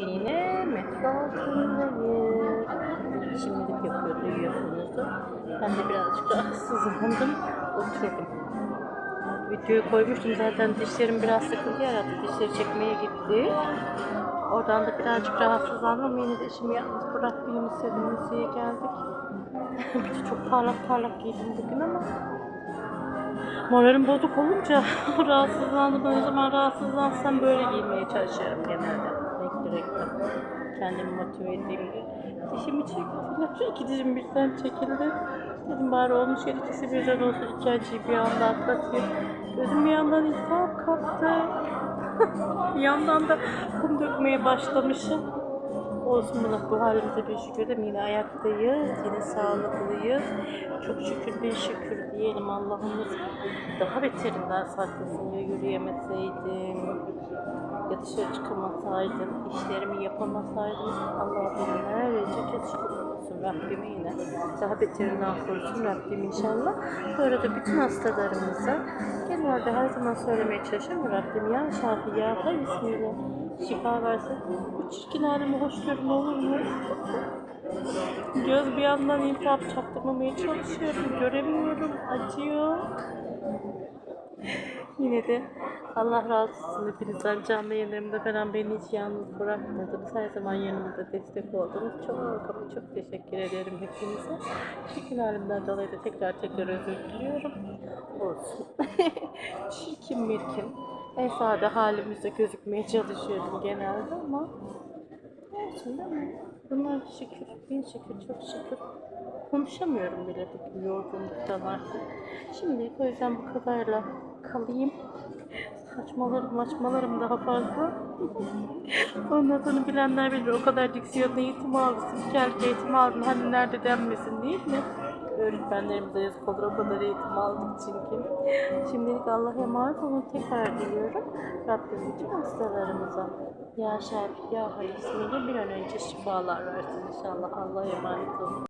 yine metro altındayız. Şimdilik yapıyor duyuyorsunuzdur. Ben de birazcık rahatsızlandım. Oturdum. Videoyu koymuştum zaten dişlerim biraz sıkıntı yarattı. Dişleri çekmeye gitti. Oradan da birazcık rahatsızlandım yine de işimi yalnız bırakmayayım istedim. Müziğe geldik. çok parlak parlak giydim bugün ama Moralim bozuk olunca rahatsızlandım. O zaman rahatsızlansam böyle giymeye çalışıyorum genelde. Renkli renkli. Kendimi motive edeyim diye. Dişimi çektiler. İki dişim birden çekildi. Dedim bari olmuş yer ikisi birden olsun. İki acıyı bir anda atlatayım. Gözüm bir yandan iltihap kaptı. bir yandan da kum dökmeye başlamışım. Olsun buna bu halimize bir şükür de yine ayaktayız, yine sağlıklıyız. Çok şükür bir şükür diyelim Allah'ımız. Daha beterinden saklasın ya yürüyemeseydim, ya dışarı çıkamasaydım, işlerimi yapamasaydım Allah binlerce kez şükür olsun Rabbime yine. Daha beterinden korusun Rabbim inşallah. Bu arada bütün hastalarımıza genelde her zaman söylemeye çalışıyorum Rabbim ya Şafi ya Hay ismiyle şifa versin. Bu çirkin halimi hoş görün olur mu? Göz bir yandan iltihap çaktırmamaya çalışıyorum. Göremiyorum. Acıyor. Yine de Allah razı olsun hepinizden canlı yayınlarımda falan beni hiç yalnız bırakmadınız. Her zaman yanımda destek oldunuz. Çok ama çok teşekkür ederim hepinize. Çirkin halimden dolayı da tekrar tekrar özür diliyorum. Olsun. Çirkin mirkin. En sade halimizde gözükmeye çalışıyorum genelde ama olsun değil mi? Bunlar şükür, bin şükür, çok şükür. Konuşamıyorum bile bugün yorgunluktan artık. Şimdi o yüzden bu kadarla kalayım. Saçmalarım, maçmalarım daha fazla. Onun adını bilenler bilir. O kadar diksiyon eğitimi aldı, spikerlik eğitimi aldım. Hani nerede denmesin değil mi? Öğretmenlerimize yazık olur. O kadar eğitim aldık çünkü. Şimdilik Allah'a emanet olun. Tekrar diliyorum. Rabbim bütün hastalarımıza ya Şafi ya Hay ismiyle bir an önce şifalar versin inşallah. Allah'a emanet olun.